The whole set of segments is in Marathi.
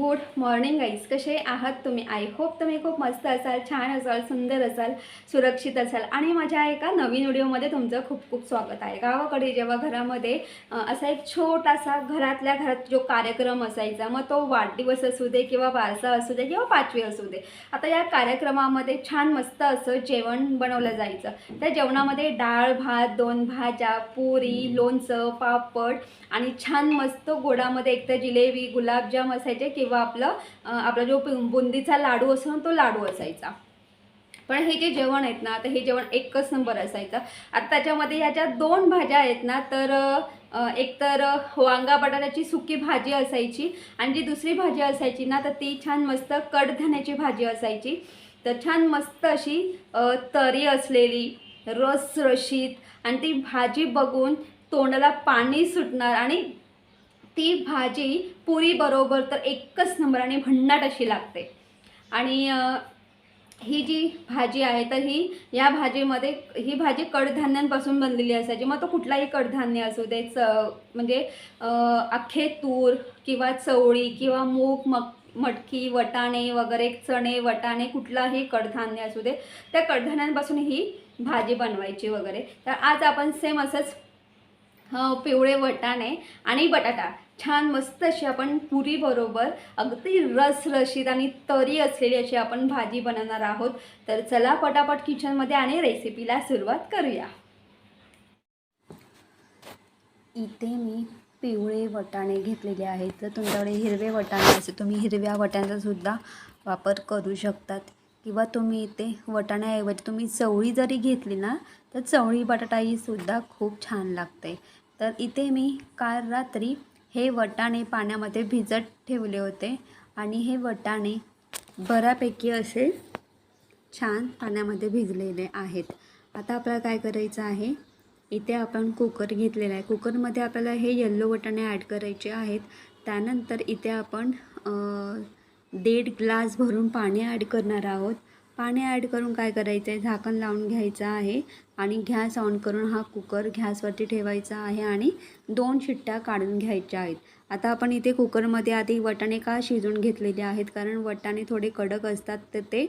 Good morning guys. कसे आहात तुम्ही? आय होप तुम्ही खूप मस्त असाल छान असाल सुंदर असाल सुरक्षित असाल. आणि माझ्या एका नवीन व्हिडिओमध्ये तुमचं खूप खूप स्वागत आहे. गावाकडे जेव्हा घरामध्ये असा एक छोटासा घरातल्या घरात जो कार्यक्रम असायचा मग तो वाढदिवस असू दे किंवा बारसा असू दे किंवा पाचवी असू दे आता या कार्यक्रमामध्ये छान मस्त असं जेवण बनवलं जायचं. त्या जेवणामध्ये डाळ भात दोन भाज्या पुरी लोणचं पापड आणि छान मस्त गोडामध्ये एक तर जिलेबी गुलाबजाम असायचे किंवा किंवा आपलं आपला जो बुंदीचा लाडू असतो ना तो लाडू असायचा. पण हे जे जेवण आहेत ना तर हे जेवण एकच नंबर असायचं. आता त्याच्यामध्ये ह्याच्या दोन भाज्या आहेत ना तर एक तर वांगा बटाट्याची सुकी भाजी असायची आणि जी दुसरी भाजी असायची ना तर ती छान मस्त कडधान्याची भाजी असायची. तर छान मस्त अशी तरी असलेली रस रशीत आणि ती भाजी बघून तोंडाला पाणी सुटणार आणि ती भाजी पुरी बरोबर तर एकच नंबराने भन्नाट अशी लागते. आणि ही जी भाजी आहे तर ही या भाजीमध्ये ही भाजी कडधान्यांपासून बनलेली असायची. मग तो कुठलाही कडधान्य असू दे च म्हणजे अख्खे तूर किंवा चवळी किंवा मूग मक मटकी वटाणे वगैरे चणे वटाणे कुठलाही कडधान्य असू दे त्या कडधान्यांपासून ही भाजी बनवायची वगैरे. तर आज आपण सेम असंच पिवळे वटाणे आणि बटाटा छान मस्त अशी आपण पुरीबरोबर अगदी रसरशीत आणि तरी असलेली अशी आपण भाजी बनवणार आहोत. तर चला पटापट किचनमध्ये आणि रेसिपीला सुरुवात करूया. इथे मी पिवळे वटाणे घेतलेले आहेत. जर तुमच्याकडे हिरवे वटाणे असे तुम्ही हिरव्या वटाण्याचा सुद्धा वापर करू शकतात. किंवा तुम्ही इथे वटाण्याऐवजी तुम्ही चवळी जरी घेतली ना तर चवळी बटाटा ही सुद्धा खूप छान लागते. तर इथे मी काल रात्री हे वटाणे पाण्यामध्ये भिजत ठेवले होते आणि हे वटाणे बऱ्यापैकी असे छान पाण्यामध्ये भिजलेले आहेत. आता आपल्याला काय करायचं आहे? इथे आपण कुकर घेतलेला आहे. कुकरमध्ये आपल्याला हे येल्लो वटाणे ॲड करायचे आहेत. त्यानंतर इथे आपण दीड ग्लास भरून पाणी ॲड करणार आहोत. पाणी ॲड करून काय करायचं आहे झाकण लावून घ्यायचं आहे आणि गॅस ऑन करून हा कुकर गॅसवरती ठेवायचा आहे आणि दोन शिट्ट्या काढून घ्यायच्या आहेत. आता आपण इथे कुकरमध्ये आधी वटाणे का शिजवून घेतलेले आहेत? कारण वटाणे थोडे कडक असतात तर ते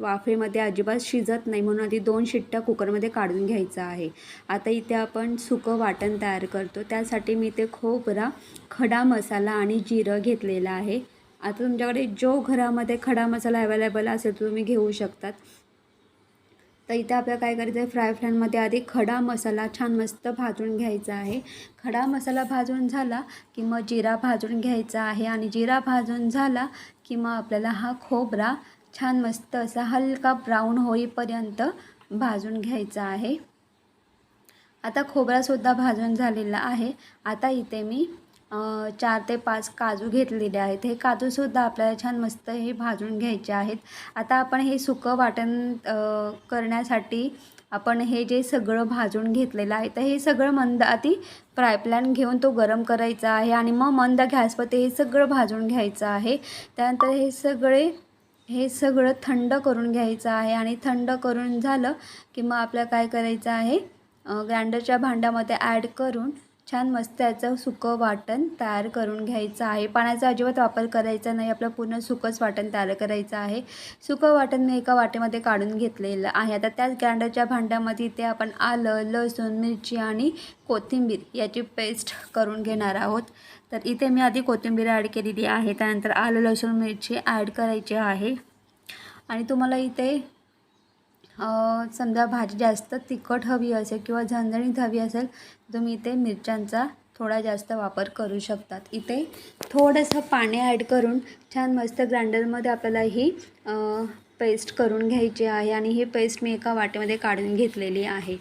वाफेमध्ये अजिबात शिजत नाही. म्हणून आधी दोन शिट्ट्या कुकरमध्ये काढून घ्यायचं आहे. आता इथे आपण सुकं वाटण तयार करतो. त्यासाठी मी इथे खोबरा खडा मसाला आणि जिरं घेतलेलं आहे. आता तुमच्याकडे जो घरामध्ये खडा मसाला अवेलेबल असेल तो तुम्ही घेऊ शकतात. तर इथे आपल्याला काय करायचं आहे फ्राय फ्रॅनमध्ये आधी खडा मसाला छान मस्त भाजून घ्यायचा आहे. खडा मसाला भाजून झाला की मग जिरा भाजून घ्यायचा आहे आणि जिरा भाजून झाला की मग आपल्याला हा खोबरा छान मस्त असा हलका ब्राऊन होईपर्यंत भाजून घ्यायचा आहे. आता खोबरासुद्धा भाजून झालेला आहे. आता इथे मी चार ते पाच काजू घेतलेले आहेत. हे काजूसुद्धा आपल्याला छान मस्त हे भाजून घ्यायचे आहेत. आता आपण हे सुकं वाटण करण्यासाठी आपण हे जे सगळं भाजून घेतलेलं आहे तर हे सगळं मंद आधी फ्रायपॅन घेऊन तो गरम करायचा आहे आणि मग मंद गॅसवरती हे सगळं भाजून घ्यायचं आहे. त्यानंतर हे सगळे हे सगळं थंड करून घ्यायचं आहे आणि थंड करून झालं की मग आपल्याला काय करायचं आहे? ग्राइंडरच्या भांड्यामध्ये ॲड करून छान मस्त याचं सुकं वाटण तयार करून घ्यायचं आहे. पाण्याचा अजिबात वापर करायचा नाही. आपलं पूर्ण सुकंच वाटण तयार करायचं आहे. सुकं वाटण मी एका वाटेमध्ये काढून घेतलेलं आहे. आता त्याच ग्राइंडरच्या भांड्यामध्ये इथे आपण आलं लसूण मिरची आणि कोथिंबीर याची पेस्ट करून घेणार आहोत. तर इथे मी आधी कोथिंबीर ॲड केलेली आहे. त्यानंतर आलं लसूण मिरची ॲड करायची आहे. आणि तुम्हाला इथे समजा भाजी जास्त तिखट हवी असेल किंवा झणझणीत हवी असेल तुम्ही इथे मिरच्यांचा थोडा जास्त वापर करू शकतात. इथे थोडंसं पाणी ॲड करून छान मस्त ग्राइंडरमध्ये आपल्याला ही पेस्ट करून घ्यायची आहे आणि ही पेस्ट मी एका वाटेमध्ये काढून घेतलेली आहे.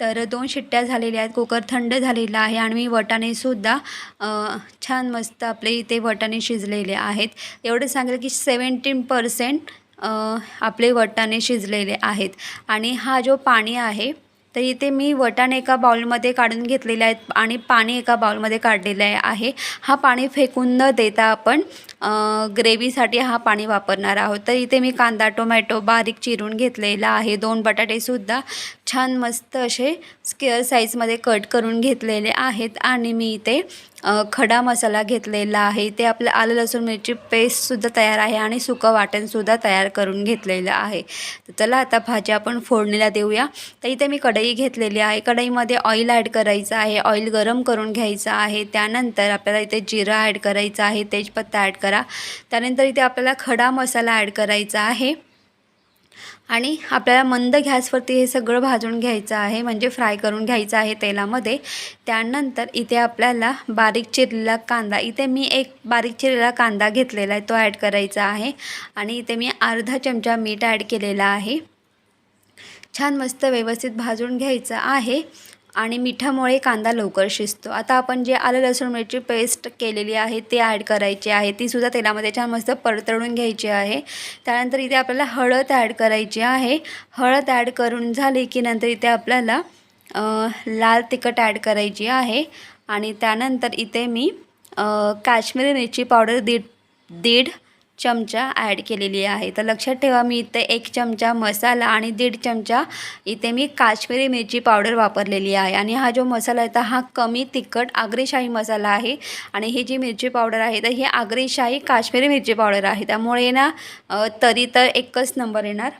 तर दोन शिट्ट्या झालेल्या आहेत. कुकर थंड झालेला आहे आणि मी वटाणेसुद्धा छान मस्त आपले इथे वटाणे शिजलेले आहेत. एवढं सांगेल की सेवन्टीन पर्सेंट आपले वटाणे शिजलेले आहेत. आणि हा जो पाणी आहे तर इथे मी वटाणे एका बाउलमध्ये काढून घेतलेले आहेत आणि पाणी एका बाउलमध्ये काढलेलं आहे. हा पाणी फेकून न देता आपण ग्रेव्हीसाठी हा पाणी वापरणार आहोत. तर इथे मी कांदा टोमॅटो बारीक चिरून घेतलेला आहे. दोन बटाटेसुद्धा छान मस्त असे स्केअर साईजमध्ये कट करून घेतलेले आहेत आणि मी इथे खडा मसाला घेतलेला आहे. ते आपलं आलं लसूण मिरची पेस्टसुद्धा तयार आहे आणि सुकं वाटणसुद्धा तयार करून घेतलेलं आहे. तर चला आता भाजी आपण फोडणीला देऊया. तर इथे मी कढई घेतलेली आहे. कढईमध्ये ऑइल ॲड करायचं आहे. ऑइल गरम करून घ्यायचं आहे. त्यानंतर आपल्याला इथे जिरं ॲड करायचं आहे. तेजपत्ता ॲड करा. त्यानंतर इथे आपल्याला खडा मसाला ॲड करायचा आहे. आणि आपल्याला मंद गॅसवरती हे सगळं भाजून घ्यायचं आहे म्हणजे फ्राय करून घ्यायचं आहे तेलामध्ये. त्यानंतर इथे आपल्याला बारीक चिरलेला कांदा इथे मी एक बारीक चिरलेला कांदा घेतलेला आहे तो ॲड करायचा आहे. आणि इथे मी अर्धा चमचा मीठ ॲड केलेला आहे. छान मस्त व्यवस्थित भाजून घ्यायचं आहे. आणि मिठामुळे कांदा लवकर शिजतो. आता आपण जे आलं लसूण मिरची पेस्ट केलेली आहे ते ॲड करायची आहे. तीसुद्धा तेलामध्ये छान मस्त परतळून घ्यायची आहे. त्यानंतर इथे आपल्याला हळद ॲड करायची आहे. हळद ॲड करून झाली की नंतर इथे आपल्याला लाल तिखट ॲड करायची आहे. आणि त्यानंतर इथे मी काश्मीरी मिरची पावडर दीड दीड चमचा ॲड केलेली आहे. तर लक्षात ठेवा मी इथे एक चमचा मसाला आणि दीड चमचा इथे मी काश्मीरी मिरची पावडर वापरलेली आहे. आणि हा जो मसाला आहे तर हा कमी तिखट आगरीशाही मसाला आहे. आणि ही जी मिरची पावडर आहे तर ही आगरीशाही काश्मीरी मिरची पावडर आहे. त्यामुळे ना तरी तर एकच नंबर येणार.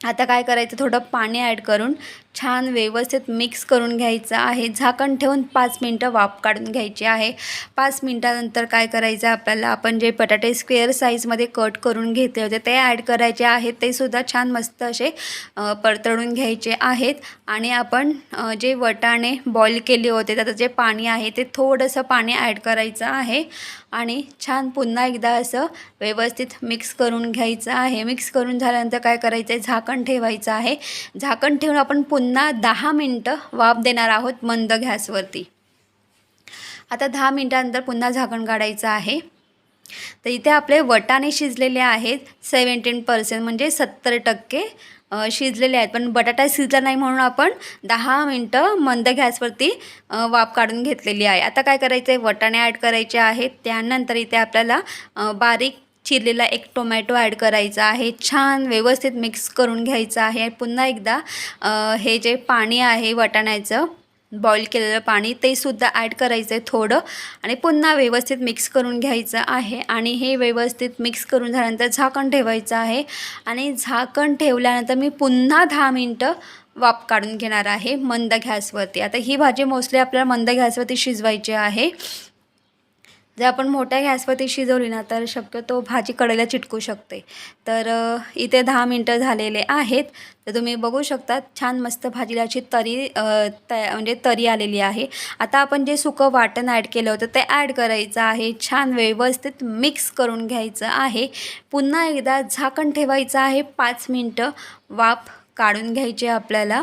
आता काय करायचं थोडं पाणी ॲड करून छान व्यवस्थित मिक्स करून घ्यायचं आहे. झाकण ठेवून पाच मिनटं वाफ काढून घ्यायची आहे. पाच मिनटानंतर काय करायचं? आपल्याला आपण जे बटाटे स्क्वेअर साईजमध्ये कट करून घेतले होते ते ॲड करायचे आहेत. ते सुद्धा छान मस्त असे परतळून घ्यायचे आहेत. आणि आपण जे वटाणे बॉईल केले होते त्याचं जे पाणी आहे ते थोडंसं पाणी ॲड करायचं आहे. आणि छान पुन्हा एकदा असं व्यवस्थित मिक्स करून घ्यायचं आहे. मिक्स करून झाल्यानंतर काय करायचं आहे झाकण ठेवायचं आहे. झाकण ठेवून आपण पुन्हा पुन्हा दहा मिनटं वाफ देणार आहोत मंद गॅसवरती. आता दहा मिनटानंतर पुन्हा झाकण काढायचं आहे. तर इथे आपले वटाणे शिजलेले आहेत. सेवन्टीन पर्सेंट म्हणजे सत्तर टक्के शिजलेले आहेत. पण बटाटा शिजला नाही म्हणून आपण दहा मिनटं मंद गॅसवरती वाफ काढून घेतलेली आहे. आता काय करायचं आहे वटाणे ॲड करायचे आहेत. त्यानंतर इथे आपल्याला बारीक चिरलेला एक टोमॅटो ॲड करायचा आहे. छान व्यवस्थित मिक्स करून घ्यायचं आहे. पुन्हा एकदा हे जे पाणी आहे वाटाण्याचं बॉईल केलेलं पाणी ते सुद्धा ॲड करायचं आहे थोडं. आणि पुन्हा व्यवस्थित मिक्स करून घ्यायचं आहे. आणि हे व्यवस्थित मिक्स करून झाल्यानंतर झाकण ठेवायचं आहे. आणि झाकण ठेवल्यानंतर मी पुन्हा दहा मिनटं वाफ काढून घेणार आहे मंद गॅसवरती. आता ही भाजी मोस्टली आपल्याला मंद गॅसवरती शिजवायची आहे. जर आपण मोठ्या गॅसवरती शिजवली ना तर शक्यतो भाजी कडेला चिटकू शकते. तर इथे दहा मिनटं झालेले आहेत. तर तुम्ही बघू शकता छान मस्त भाजीलाची तरी तया म्हणजे तरी आलेली आहे. आता आपण जे सुकं वाटण ॲड केलं होतं ते ॲड करायचं आहे. छान व्यवस्थित मिक्स करून घ्यायचं आहे. पुन्हा एकदा झाकण ठेवायचं आहे. पाच मिनटं वाफ काढून घ्यायची आपल्याला.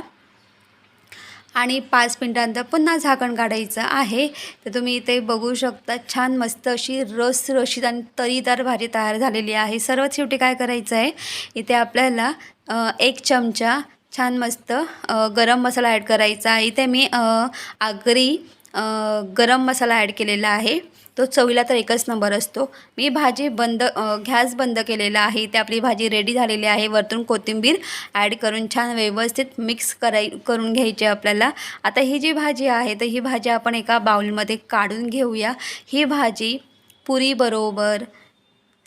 आणि पाच मिनटानंतर पुन्हा झाकण काढायचं आहे. तर तुम्ही इथे बघू शकता छान मस्त अशी रस रशीत आणि तरीदार भाजी तयार झालेली आहे. सर्वात शेवटी काय करायचं आहे इथे आपल्याला एक चमचा छान मस्त गरम मसाला ॲड करायचा आहे. इथे मी आगरी गरम मसाला ॲड केलेला आहे. तो चवीला तर एकच नंबर असतो. मी भाजी बंद घॅस गॅस बंद केलेला आहे. ते आपली भाजी रेडी झालेली आहे. वरतून कोथिंबीर ॲड करून छान व्यवस्थित मिक्स कराय करून घ्यायची आपल्याला. आता ही जी भाजी आहे तर ही भाजी आपण एका बाउलमध्ये काढून घेऊया. ही भाजी पुरीबरोबर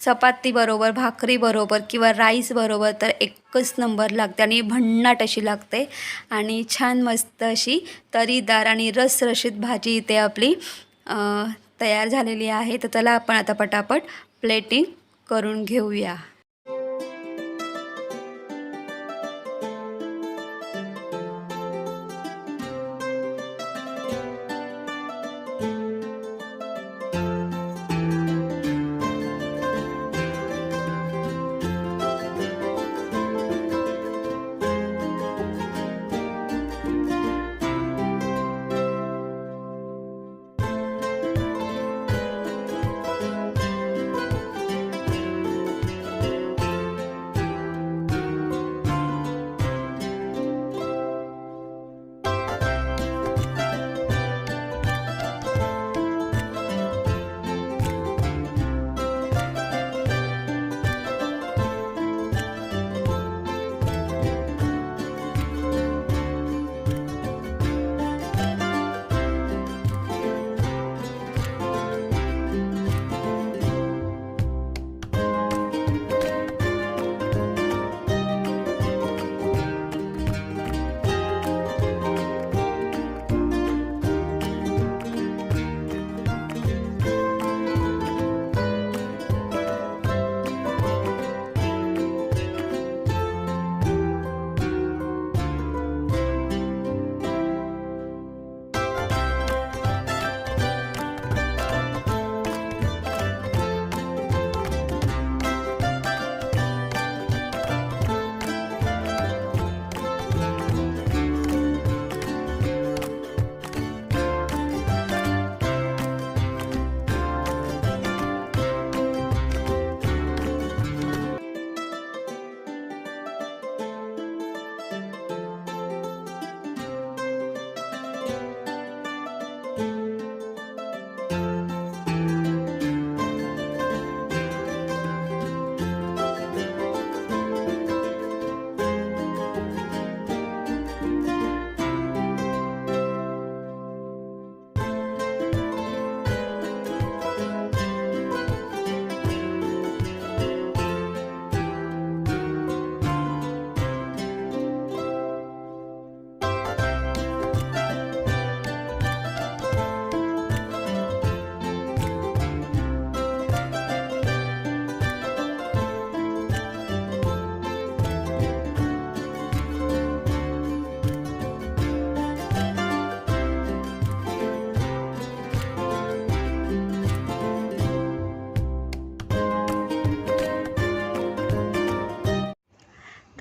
चपातीबरोबर भाकरीबरोबर किंवा राईसबरोबर तर एकच नंबर लागते आणि भन्नाट अशी लागते. आणि छान मस्त अशी तरीदार आणि रसरशीत भाजी इथे आपली तयार झालेली आहे तर चला आपण आता पटापट प्लेटिंग करून घेऊया.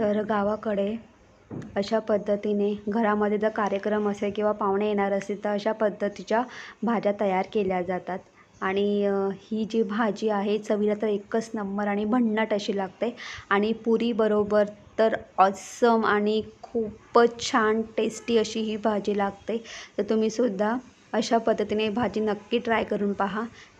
तर गावाकडे अशा पद्धतीने घरामध्ये जर कार्यक्रम असेल किंवा पाहुणे येणार असेल तर अशा पद्धतीच्या भाज्या तयार केल्या जातात. आणि ही जी भाजी आहे चवीला तर एकच नंबर आणि भन्नाट अशी लागते. आणि पुरीबरोबर तर ऑसम आणि खूपच छान टेस्टी अशी ही भाजी लागते. तर तुम्हीसुद्धा अशा पद्धतीने भाजी नक्की ट्राय करून पहा.